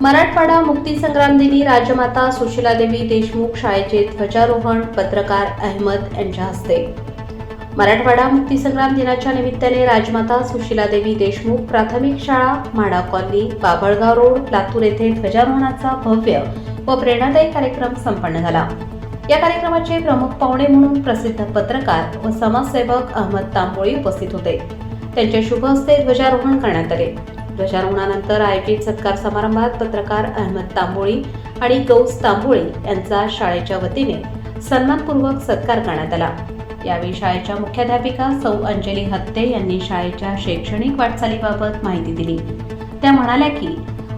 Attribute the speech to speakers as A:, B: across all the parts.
A: मराठवाडा मुक्तीसंग्राम दिनी राजमाता सुशीलादेवी देशमुख शाळेचे ध्वजारोहण पत्रकार अहमद यांच्या हस्ते. मराठवाडा मुक्तीसंग्राम दिनाच्या निमित्ताने राजमाता सुशीलादेवी देशमुख प्राथमिक शाळा म्हाडा कॉलनी बाभळगाव रोड लातूर येथे ध्वजारोहणाचा भव्य व प्रेरणादायी कार्यक्रम संपन्न झाला. या कार्यक्रमाचे प्रमुख पाहुणे म्हणून प्रसिद्ध पत्रकार व समाजसेवक अहमद तांबोळी उपस्थित होते. त्यांच्या शुभ हस्ते ध्वजारोहण करण्यात आले. ध्वजारोहणानंतर आयोजित सत्कार समारंभात पत्रकार अहमद तांबोळी आणि गौस तांबोळी यांचा शाळेच्या वतीने सन्मानपूर्वक सत्कार करण्यात आला. यावेळी शाळेच्या मुख्याध्यापिका सौ अंजली हत्ते यांनी शाळेच्या शैक्षणिक वाटचालीबाबत माहिती दिली. त्या म्हणाल्या की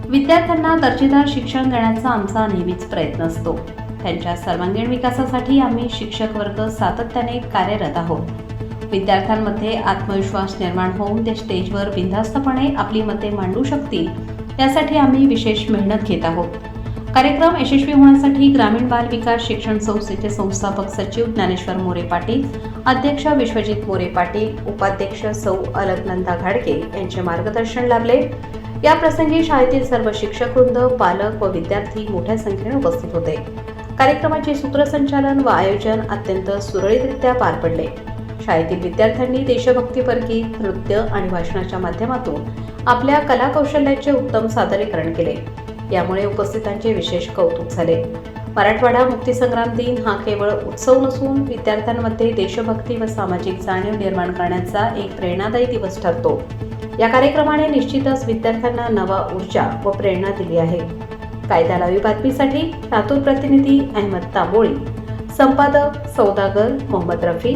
A: विद्यार्थ्यांना दर्जेदार शिक्षण देण्याचा आमचा नेहमीच प्रयत्न असतो. त्यांच्या सर्वांगीण विकासासाठी आम्ही शिक्षक वर्ग सातत्याने कार्यरत आहोत. विद्यार्थ्यांमध्ये आत्मविश्वास निर्माण होऊन ते स्टेजवर बिनधास्तपणे आपली मते मांडू शकतील. यासाठी आम्ही विशेष मेहनत घेत आहोत. कार्यक्रम यशस्वी होण्यासाठी ग्रामीण बाल विकास शिक्षण संस्थेचे संस्थापक सचिव ज्ञानेश्वर मोरे पाटील अध्यक्ष विश्वजित मोरे पाटील उपाध्यक्ष सौ अलकनंदा घाडगे यांचे मार्गदर्शन लाभले. या प्रसंगी शाळेतील सर्व शिक्षक वृंद पालक व विद्यार्थी मोठ्या संख्येने उपस्थित होते. कार्यक्रमाचे सूत्रसंचालन व आयोजन अत्यंत सुरळीतरित्या पार पडले. शाळेतील विद्यार्थ्यांनी देशभक्तीपर गीत नृत्य आणि भाषणाच्या माध्यमातून आपल्या कलाकौशल्याचे उत्तम सादरीकरण केले. यामुळे उपस्थितांचे विशेष कौतुक झाले. मराठवाडा मुक्तीसंग्राम दिन हा केवळ उत्सव नसून विद्यार्थ्यांमध्ये देशभक्ती व सामाजिक जाणीव निर्माण करण्याचा एक प्रेरणादायी दिवस ठरतो. या कार्यक्रमाने निश्चितच विद्यार्थ्यांना नवा ऊर्जा व प्रेरणा दिली आहे. कायदा लावी बातमीसाठी लातूर प्रतिनिधी अहमद तांबोळी. संपादक सौदागर मोहम्मद रफी.